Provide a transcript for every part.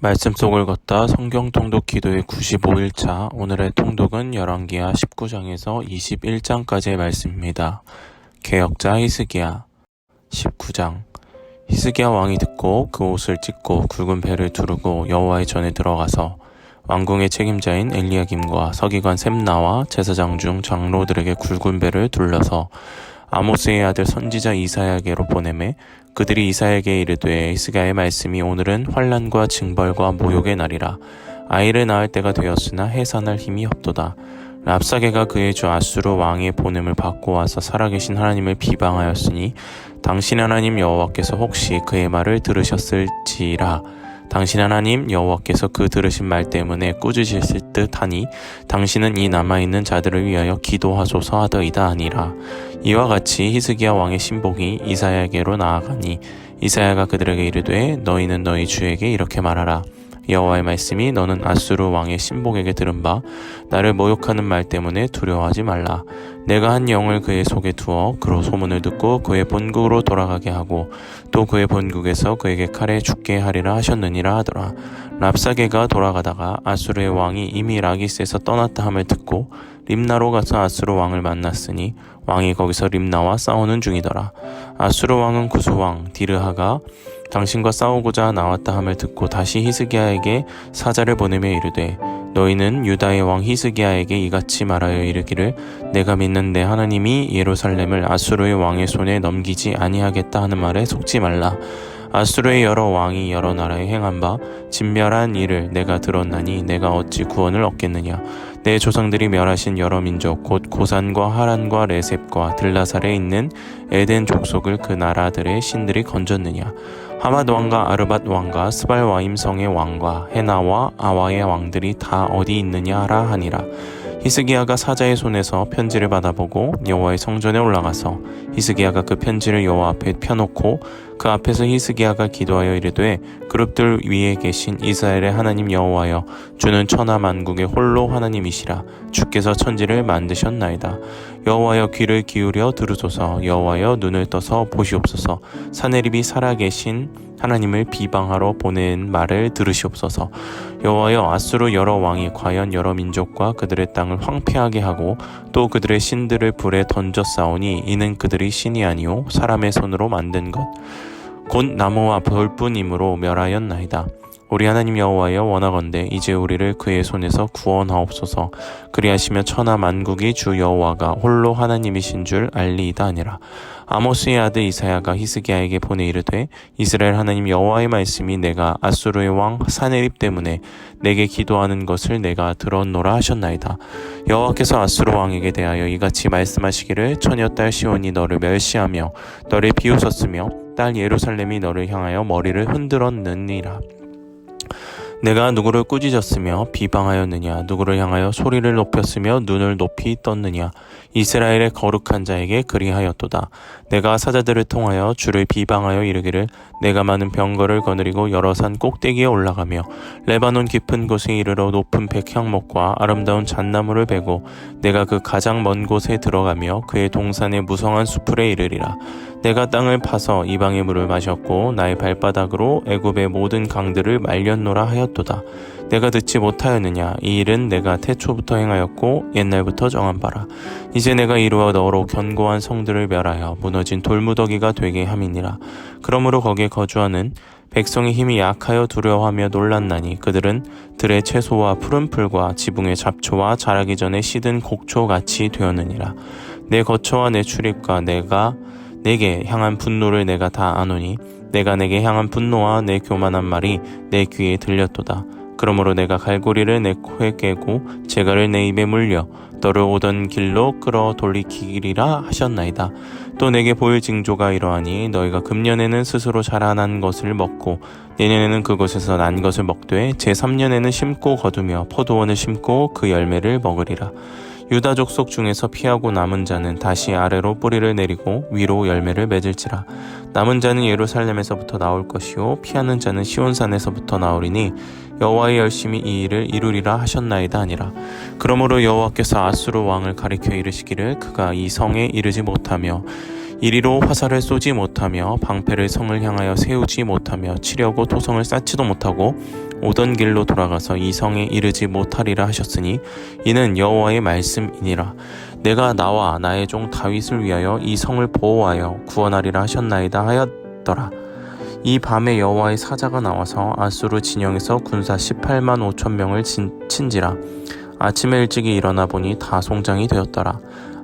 말씀 속을 걷다 성경 통독 기도의 95일차 오늘의 통독은 열왕기하 19장에서 21장까지의 말씀입니다. 개혁자 히스기야 19장 히스기야 왕이 듣고 그 옷을 찢고 굵은 배를 두르고 여호와의 전에 들어가서 왕궁의 책임자인 엘리야김과 서기관 셈나와 제사장 중 장로들에게 굵은 배를 둘러서 아모스의 아들 선지자 이사야에게로 보내매 그들이 이사야에게 이르되 히스기야의 말씀이 오늘은 환란과 징벌과 모욕의 날이라. 아이를 낳을 때가 되었으나 해산할 힘이 없도다. 랍사게가 그의 주 아수르 왕의 보냄을 받고 와서 살아계신 하나님을 비방하였으니 당신 하나님 여호와께서 혹시 그의 말을 들으셨을지라 당신 하나님 여호와께서 그 들으신 말 때문에 꾸짖으실 듯하니 당신은 이 남아있는 자들을 위하여 기도하소서 하더이다 아니라. 이와 같이 히스기야 왕의 신복이 이사야에게로 나아가니 이사야가 그들에게 이르되 너희는 너희 주에게 이렇게 말하라. 여호와의 말씀이 너는 아수르 왕의 신복에게 들은 바 나를 모욕하는 말 때문에 두려워하지 말라 내가 한 영을 그의 속에 두어 그로 소문을 듣고 그의 본국으로 돌아가게 하고 또 그의 본국에서 그에게 칼에 죽게 하리라 하셨느니라 하더라. 랍사게가 돌아가다가 아수르의 왕이 이미 라기스에서 떠났다 함을 듣고 림나로 가서 아수르 왕을 만났으니 왕이 거기서 림나와 싸우는 중이더라. 아수르 왕은 구수 왕 디르하가 당신과 싸우고자 나왔다 함을 듣고 다시 히스기야에게 사자를 보내며 이르되 너희는 유다의 왕 히스기야에게 이같이 말하여 이르기를 내가 믿는 내 하나님이 예루살렘을 아수르의 왕의 손에 넘기지 아니하겠다 하는 말에 속지 말라. 아수르의 여러 왕이 여러 나라에 행한 바 진멸한 일을 내가 들었나니 내가 어찌 구원을 얻겠느냐? 내 조상들이 멸하신 여러 민족 곧 고산과 하란과 레셉과 들라살에 있는 에덴 족속을 그 나라들의 신들이 건졌느냐 하맛 왕과 아르밧 왕과 스발 와임 성의 왕과 헤나와 아와의 왕들이 다 어디 있느냐 하라 하니라. 히스기야가 사자의 손에서 편지를 받아보고 여호와의 성전에 올라가서 히스기야가 그 편지를 여호와 앞에 펴놓고 그 앞에서 히스기야가 기도하여 이르되 그룹들 위에 계신 이스라엘의 하나님 여호와여 주는 천하 만국의 홀로 하나님이시라. 주께서 천지를 만드셨나이다 여호와여 귀를 기울여 들으소서 여호와여 눈을 떠서 보시옵소서 사내립이 살아계신 하나님을 비방하러 보낸 말을 들으시옵소서. 여호와여 아수르 여러 왕이 과연 여러 민족과 그들의 땅을 황폐하게 하고 또 그들의 신들을 불에 던져 싸우니 이는 그들이 신이 아니요 사람의 손으로 만든 것. 곧 나무와 벌뿐이므로 멸하였나이다. 우리 하나님 여호와여 원하건대 이제 우리를 그의 손에서 구원하옵소서. 그리하시며 천하 만국이 주 여호와가 홀로 하나님이신 줄 알리이다 아니라. 아모스의 아들 이사야가 히스기야에게 보내 이르되 이스라엘 하나님 여호와의 말씀이 내가 아수르의 왕 사네립 때문에 내게 기도하는 것을 내가 들었노라 하셨나이다. 여호와께서 아수르 왕에게 대하여 이같이 말씀하시기를 처녀 딸 시온이 너를 멸시하며 너를 비웃었으며 딸 예루살렘이 너를 향하여 머리를 흔들었느니라. 내가 누구를 꾸짖었으며 비방하였느냐? 누구를 향하여 소리를 높였으며 눈을 높이 떴느냐 이스라엘의 거룩한 자에게 그리하였도다 내가 사자들을 통하여 주를 비방하여 이르기를 내가 많은 병거를 거느리고 여러 산 꼭대기에 올라가며 레바논 깊은 곳에 이르러 높은 백향목과 아름다운 잣나무를 베고 내가 그 가장 먼 곳에 들어가며 그의 동산의 무성한 수풀에 이르리라 내가 땅을 파서 이방의 물을 마셨고 나의 발바닥으로 애굽의 모든 강들을 말렸노라 하였도다. 내가 듣지 못하였느냐? 이 일은 내가 태초부터 행하였고 옛날부터 정한 바라. 이제 내가 이루어 너로 견고한 성들을 멸하여 무너진 돌무더기가 되게 함이니라. 그러므로 거기에 거주하는 백성의 힘이 약하여 두려워하며 놀랐나니 그들은 들의 채소와 푸른 풀과 지붕의 잡초와 자라기 전에 시든 곡초같이 되었느니라. 내 거처와 내 출입과 내가 내게 향한 분노를 내가 다 아노니 내가 내게 향한 분노와 내 교만한 말이 내 귀에 들렸도다. 그러므로 내가 갈고리를 내 코에 깨고 재갈을 내 입에 물려 너를 오던 길로 끌어 돌리키리라 하셨나이다. 또 내게 보일 징조가 이러하니 너희가 금년에는 스스로 자라난 것을 먹고 내년에는 그곳에서 난 것을 먹되 제3년에는 심고 거두며 포도원을 심고 그 열매를 먹으리라. 유다 족속 중에서 피하고 남은 자는 다시 아래로 뿌리를 내리고 위로 열매를 맺을지라. 남은 자는 예루살렘에서부터 나올 것이요 피하는 자는 시온산에서부터 나오리니 여호와의 열심히 이 일을 이루리라 하셨나이다 아니라. 그러므로 여호와께서 아수르 왕을 가리켜 이르시기를 그가 이 성에 이르지 못하며 이리로 화살을 쏘지 못하며 방패를 성을 향하여 세우지 못하며 치려고 토성을 쌓지도 못하고 오던 길로 돌아가서 이 성에 이르지 못하리라 하셨으니 이는 여호와의 말씀이니라. 내가 나와 나의 종 다윗을 위하여 이 성을 보호하여 구원하리라 하셨나이다 하였더라. 이 밤에 여호와의 사자가 나와서 아수르 진영에서 군사 18만 5천 명을 친, 친지라. 아침에 일찍이 일어나 보니 다 송장이 되었더라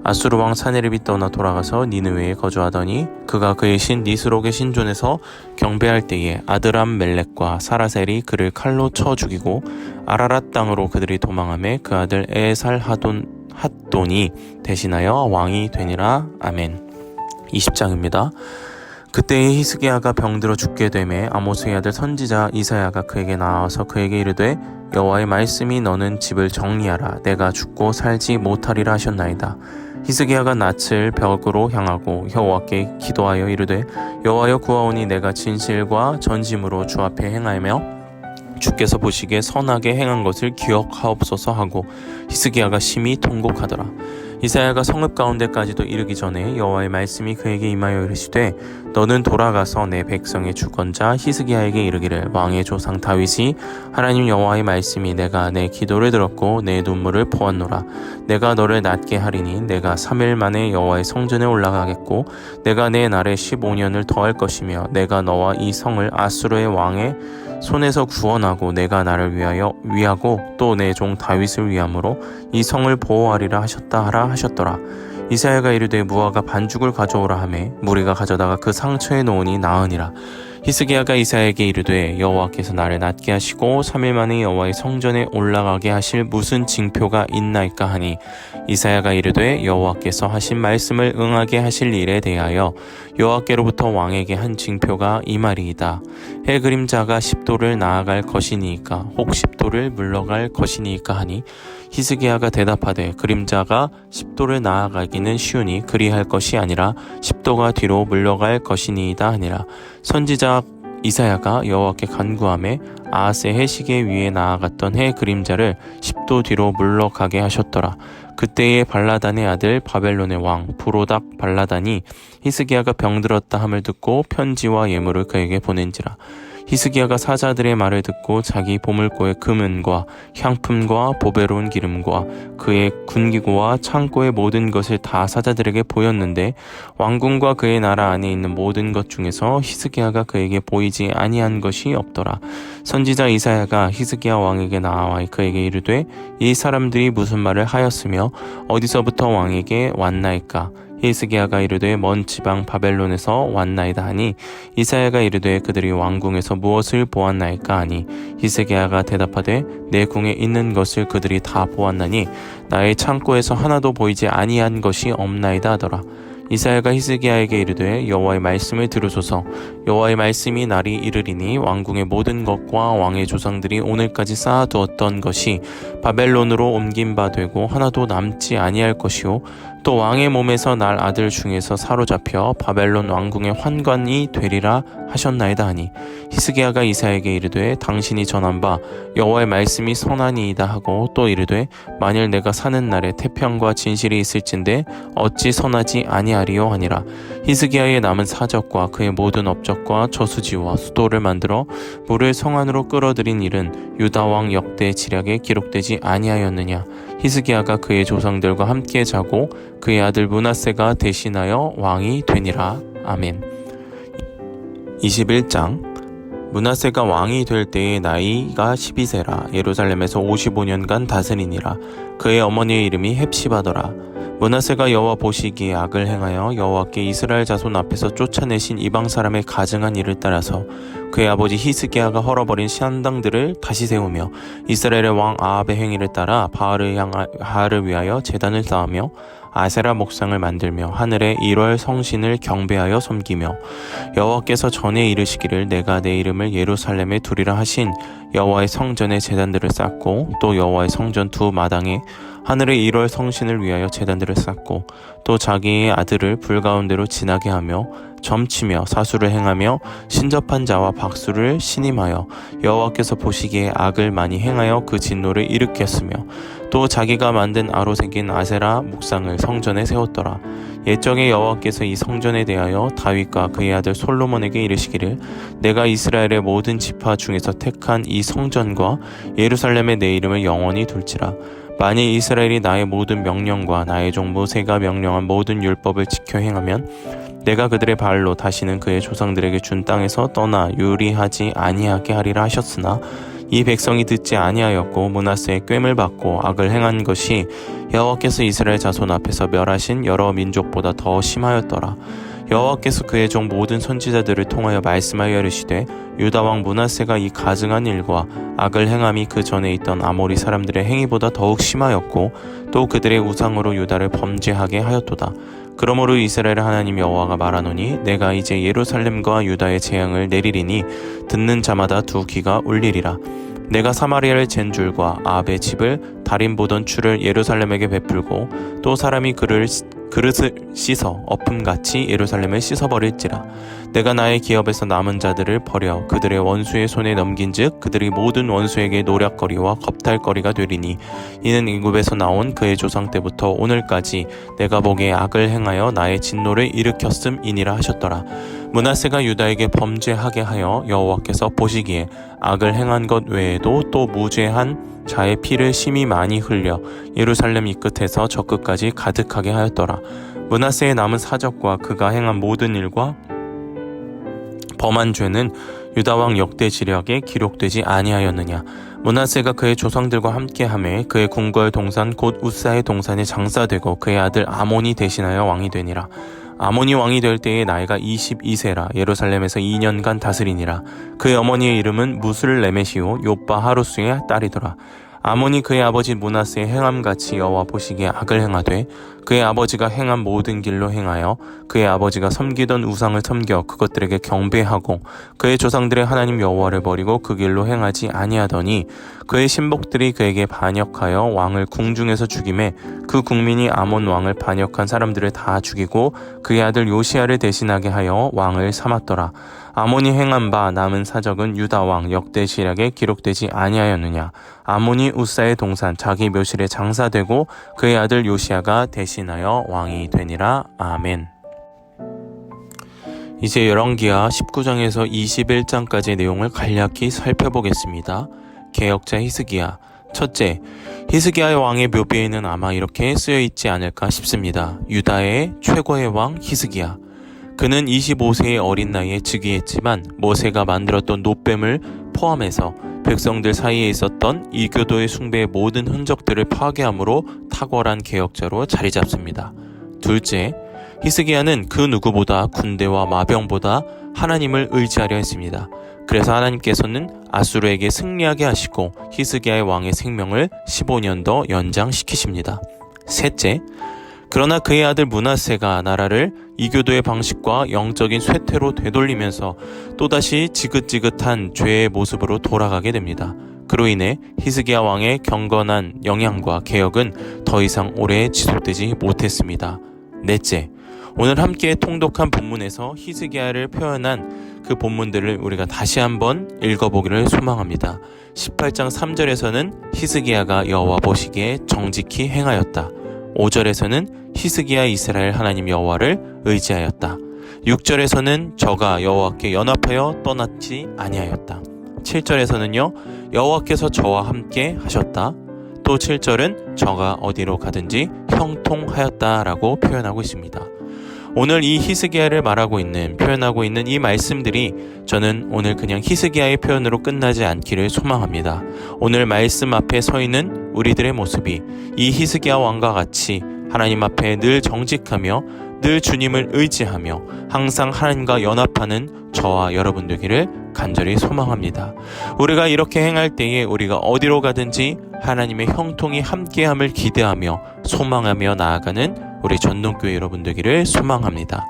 아수르 왕 사네립이 떠나 돌아가서 니느웨에 거주하더니 그가 그의 신 니스록의 신존에서 경배할 때에 아드람 멜렉과 사라셀이 그를 칼로 쳐 죽이고 아라랏 땅으로 그들이 도망함에 그 아들 에살 하돈 핫돈이 대신하여 왕이 되니라 아멘 20장입니다. 그때에 히스기야가 병들어 죽게 되매 아모스의 아들 선지자 이사야가 그에게 나와서 그에게 이르되 여호와의 말씀이 너는 집을 정리하라 내가 죽고 살지 못하리라 하셨나이다. 히스기야가 낯을 벽으로 향하고 여호와께 기도하여 이르되 여호와여 구하오니 내가 진실과 전심으로 주 앞에 행하며 주께서 보시기에 선하게 행한 것을 기억하옵소서 하고 히스기야가 심히 통곡하더라. 이사야가 성읍 가운데까지도 이르기 전에 여호와의 말씀이 그에게 임하여 이르시되 너는 돌아가서 내 백성의 주권자 히스기야에게 이르기를 왕의 조상 다윗이 하나님 여호와의 말씀이 내가 내 기도를 들었고 내 눈물을 보았노라. 내가 너를 낫게 하리니 내가 3일 만에 여호와의 성전에 올라가겠고 내가 내 날에 15년을 더할 것이며 내가 너와 이 성을 아수르의 왕의 손에서 구원하고 내가 나를 위하여 위하고 또 내 종 다윗을 위함으로 이 성을 보호하리라 하셨다 하라 하셨더라. 이사야가 이르되 무화가 반죽을 가져오라 하매 무리가 가져다가 그 상처에 놓으니 나으니라. 히스기야가 이사야에게 이르되 여호와께서 나를 낫게 하시고 3일 만에 여호와의 성전에 올라가게 하실 무슨 징표가 있나이까 하니 이사야가 이르되 여호와께서 하신 말씀을 응하게 하실 일에 대하여 여호와께로부터 왕에게 한 징표가 이 말이이다 해 그림자가 10도를 나아갈 것이니까 혹 10도를 물러갈 것이니까 하니 히스기야가 대답하되 그림자가 10도를 나아가기는 쉬우니 그리할 것이 아니라 10도가 뒤로 물러갈 것이니이다 하니라 선지자 이사야가 여호와께 간구함에 아하스의 해시계 위에 나아갔던 해 그림자를 10도 뒤로 물러가게 하셨더라. 그때의 발라단의 아들 바벨론의 왕 부로닥 발라단이 히스기야가 병들었다 함을 듣고 편지와 예물을 그에게 보낸지라. 히스기야가 사자들의 말을 듣고 자기 보물고의 금은과 향품과 보배로운 기름과 그의 군기고와 창고의 모든 것을 다 사자들에게 보였는데 왕궁과 그의 나라 안에 있는 모든 것 중에서 히스기야가 그에게 보이지 아니한 것이 없더라. 선지자 이사야가 히스기야 왕에게 나와 그에게 이르되 이 사람들이 무슨 말을 하였으며 어디서부터 왕에게 왔나이까 히스기야가 이르되 먼 지방 바벨론에서 왔나이다 하니 이사야가 이르되 그들이 왕궁에서 무엇을 보았나이까 하니 히스기야가 대답하되 내 궁에 있는 것을 그들이 다 보았나니 나의 창고에서 하나도 보이지 아니한 것이 없나이다 하더라. 이사야가 히스기야에게 이르되 여호와의 말씀을 들으소서 여호와의 말씀이 날이 이르리니 왕궁의 모든 것과 왕의 조상들이 오늘까지 쌓아두었던 것이 바벨론으로 옮긴 바 되고 하나도 남지 아니할 것이요. 또 왕의 몸에서 날 아들 중에서 사로잡혀 바벨론 왕궁의 환관이 되리라 하셨나이다 하니 히스기야가 이사에게 이르되 당신이 전한 바 여호와의 말씀이 선하니이다 하고 또 이르되 만일 내가 사는 날에 태평과 진실이 있을진데 어찌 선하지 아니하리요 하니라. 히스기야의 남은 사적과 그의 모든 업적 과 저수지와 수도를 만들어 물을 성 안으로 끌어들인 일은 유다 왕 역대 지략에 기록되지 아니하였느냐. 히스기야가 그의 조상들과 함께 자고 그의 아들 문하세가 대신하여 왕이 되니라. 아멘. 21장. 문하세가 왕이 될 때의 나이가 12세라. 예루살렘에서 55년간 다스리니라. 그의 어머니의 이름이 헵시바더라 문하세가 여호와 보시기에 악을 행하여 여호와께 이스라엘 자손 앞에서 쫓아내신 이방 사람의 가증한 일을 따라서 그의 아버지 히스기야가 헐어버린 신당들을 다시 세우며 이스라엘의 왕 아합의 행위를 따라 바알을 향하 바알을 위하여 제단을 쌓으며 아세라 목상을 만들며 하늘의 1월 성신을 경배하여 섬기며 여호와께서 전에 이르시기를 내가 내 이름을 예루살렘에 두리라 하신 여호와의 성전에 제단들을 쌓고 또 여호와의 성전 두 마당에 하늘의 1월 성신을 위하여 제단들을 쌓고 또 자기의 아들을 불 가운데로 지나게 하며 점치며 사수를 행하며 신접한 자와 박수를 신임하여 여호와께서 보시기에 악을 많이 행하여 그 진노를 일으켰으며 또 자기가 만든 아로 생긴 아세라 목상을 성전에 세웠더라. 옛적에 여호와께서 이 성전에 대하여 다윗과 그의 아들 솔로몬에게 이르시기를 내가 이스라엘의 모든 지파 중에서 택한 이 성전과 예루살렘에 내 이름을 영원히 둘지라 만일 이스라엘이 나의 모든 명령과 나의 종 모세가 명령한 모든 율법을 지켜 행하면 내가 그들의 발로 다시는 그의 조상들에게 준 땅에서 떠나 유리하지 아니하게 하리라 하셨으나 이 백성이 듣지 아니하였고 문하세의 꿰을 받고 악을 행한 것이 여호와께서 이스라엘 자손 앞에서 멸하신 여러 민족보다 더 심하였더라. 여호와께서 그의 종 모든 선지자들을 통하여 말씀하여 이르시되 유다 왕 문하세가 이 가증한 일과 악을 행함이 그 전에 있던 아모리 사람들의 행위보다 더욱 심하였고 또 그들의 우상으로 유다를 범죄하게 하였도다. 그러므로 이스라엘 하나님 여호와가 말하노니 내가 이제 예루살렘과 유다의 재앙을 내리리니 듣는 자마다 두 귀가 울리리라. 내가 사마리아를 잰 줄과 아합의 집을 달인 보던 줄을 예루살렘에게 베풀고 또 사람이 그를 그릇을 씻어 엎음같이 예루살렘을 씻어버릴지라 내가 나의 기업에서 남은 자들을 버려 그들의 원수의 손에 넘긴즉 그들이 모든 원수에게 노략거리와 겁탈거리가 되리니 이는 이굽에서 나온 그의 조상 때부터 오늘까지 내가 보기에 악을 행하여 나의 진노를 일으켰음이니라 하셨더라 문하세가 유다에게 범죄하게 하여 여호와께서 보시기에 악을 행한 것 외에도 또 무죄한 자의 피를 심히 많이 흘려 예루살렘 이 끝에서 저 끝까지 가득하게 하였더라. 문하세의 남은 사적과 그가 행한 모든 일과 범한 죄는 유다 왕 역대 지략에 기록되지 아니하였느냐. 문하세가 그의 조상들과 함께함에 그의 궁궐 동산 곧 우사의 동산에 장사되고 그의 아들 아몬이 대신하여 왕이 되니라. 아모니 왕이 될 때의 나이가 22세라 예루살렘에서 2년간 다스리니라 그의 어머니의 이름은 무술 레메시오 요빠 하루스의 딸이더라 아모니 그의 아버지 문하스의 행함같이 여호와 보시기에 악을 행하되 그의 아버지가 행한 모든 길로 행하여 그의 아버지가 섬기던 우상을 섬겨 그것들에게 경배하고 그의 조상들의 하나님 여호와를 버리고 그 길로 행하지 아니하더니 그의 신복들이 그에게 반역하여 왕을 궁중에서 죽임에 그 국민이 아몬 왕을 반역한 사람들을 다 죽이고 그의 아들 요시아를 대신하게 하여 왕을 삼았더라 아몬이 행한 바 남은 사적은 유다 왕 역대 시략에 기록되지 아니하였느냐 아몬이 우사의 동산 자기 묘실에 장사되고 그의 아들 요시아가 대신하여 왕이 되니라 아멘. 이제 열왕기하 19장에서 21장까지의 내용을 간략히 살펴보겠습니다. 개혁자 히스기야 첫째, 히스기야의 왕의 묘비에는 아마 이렇게 쓰여 있지 않을까 싶습니다. 유다의 최고의 왕 히스기야. 그는 25세의 어린 나이에 즉위했지만 모세가 만들었던 노뱀을 포함해서 백성들 사이에 있었던 이교도의 숭배의 모든 흔적들을 파괴함으로 탁월한 개혁자로 자리 잡습니다. 둘째, 히스기야는 그 누구보다 군대와 마병보다 하나님을 의지하려 했습니다. 그래서 하나님께서는 아수르에게 승리하게 하시고 히스기야의 왕의 생명을 15년 더 연장시키십니다. 셋째, 그러나 그의 아들 문하세가 나라를 이교도의 방식과 영적인 쇠퇴로 되돌리면서 또다시 지긋지긋한 죄의 모습으로 돌아가게 됩니다. 그로 인해 히스기야 왕의 경건한 영향과 개혁은 더 이상 오래 지속되지 못했습니다. 넷째, 오늘 함께 통독한 본문에서 히스기야를 표현한 그 본문들을 우리가 다시 한번 읽어보기를 소망합니다. 18장 3절에서는 히스기야가 여호와 보시기에 정직히 행하였다. 5절에서는 히스기야 이스라엘 하나님 여호와를 의지하였다. 6절에서는 저가 여호와께 연합하여 떠났지 아니하였다. 7절에서는요. 여호와께서 저와 함께 하셨다. 또 7절은 저가 어디로 가든지 형통하였다라고 표현하고 있습니다. 오늘 이 히스기야를 말하고 있는 표현하고 있는 이 말씀들이 저는 오늘 그냥 히스기야의 표현으로 끝나지 않기를 소망합니다. 오늘 말씀 앞에 서 있는 우리들의 모습이 이 히스기야 왕과 같이 하나님 앞에 늘 정직하며 늘 주님을 의지하며 항상 하나님과 연합하는 저와 여러분 되기를 간절히 소망합니다. 우리가 이렇게 행할 때에 우리가 어디로 가든지 하나님의 형통이 함께함을 기대하며 소망하며 나아가는 우리 전동교회 여러분 되기를 소망합니다.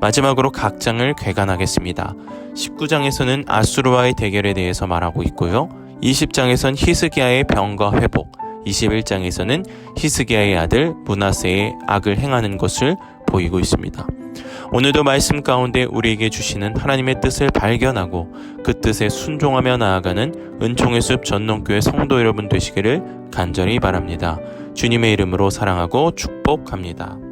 마지막으로 각 장을 괴간하겠습니다. 19장에서는 아수르와의 대결에 대해서 말하고 있고요. 20장에선 히스기야의 병과 회복, 21장에서는 히스기야의 아들 문하세의 악을 행하는 것을 보이고 있습니다. 오늘도 말씀 가운데 우리에게 주시는 하나님의 뜻을 발견하고 그 뜻에 순종하며 나아가는 은총의 숲 전농교회 성도 여러분 되시기를 간절히 바랍니다. 주님의 이름으로 사랑하고 축복합니다.